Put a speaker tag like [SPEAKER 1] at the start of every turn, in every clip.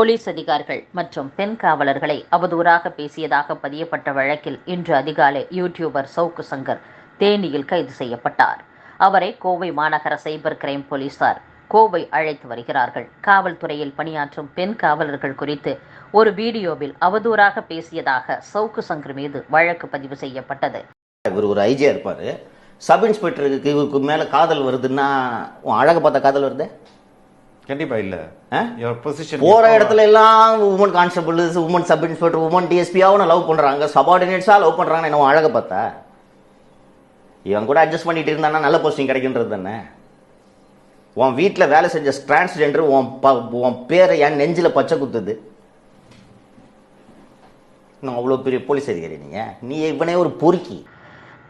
[SPEAKER 1] Police அதிகாரிகள் மற்றும் பெண் காவலர்களை அவதூறாக பேசியதாக பதியப்பட்ட வழக்கில் இன்று அதிகாலை யூடியூபர் சவுக்கு சங்கர் தேனியில் கைது செய்யப்பட்டார். அவரை கோவை மாநகர சைபர் கிரைம் போலீசார் கோவை அழைத்து வருகிறார்கள். காவல்துறையில் பணியாற்றும் பெண் காவலர்கள் குறித்து ஒரு வீடியோவில் அவதூறாக பேசியதாக சவுக்கு சங்கர் மீது வழக்கு பதிவு செய்யப்பட்டது.
[SPEAKER 2] இவர் ஒரு ஐஜியா இருப்பாரு. சப் இன்ஸ்பெக்டருக்கு இவருக்கு மேல காதல் வருதுன்னா உன் அழக பார்த்த காதல் வருது?
[SPEAKER 3] கண்டிப்பா இல்ல. position
[SPEAKER 2] போற இடத்துல எல்லாம் woman constable woman sub inspector woman டிஎஸ்பியாவும் love பண்றாங்க. சபார்டினேட்ஸா லவ் பண்றாங்க என்ன அழக பார்த்தா? இவன் கூட அட்ஜஸ்ட் பண்ணிட்டு இருந்தானா நல்ல போஸ்டிங் கிடைக்கின்றது தானே. உன் வீட்டில் வேலை செஞ்ச டிரான்ஸ்ஜெண்டர் உன் ப உன் பேரை என் நெஞ்சில் பச்சை குத்துது. இன்னும் அவ்வளோ பெரிய போலீஸ் அதிகாரி நீங்க. நீ இவனே ஒரு பொறுக்கி.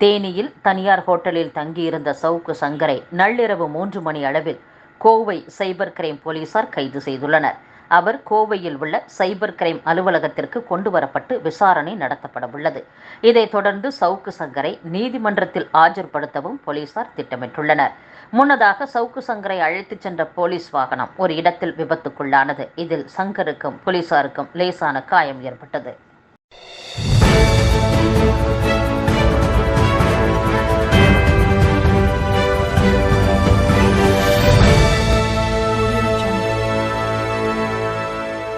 [SPEAKER 1] தேனியில் தனியார் ஹோட்டலில் தங்கியிருந்த சவுக்கு சங்கரை நள்ளிரவு மூன்று மணி அளவில் கோவை சைபர் கிரைம் போலீசார் கைது செய்துள்ளனர். அவர் கோவையில் உள்ள சைபர் கிரைம் அலுவலகத்திற்கு கொண்டு வரப்பட்டு விசாரணை நடத்தப்பட உள்ளது இதைத் தொடர்ந்து சவுக்கு சங்கரை நீதிமன்றத்தில் ஆஜர்படுத்தவும் போலீசார் திட்டமிட்டுள்ளனர். முன்னதாக சவுக்கு சங்கரை அழைத்துச் சென்ற போலீஸ் வாகனம் ஒரு இடத்தில் விபத்துக்குள்ளானது. இதில் சங்கருக்கும் போலீசாருக்கும் லேசான காயம் ஏற்பட்டது.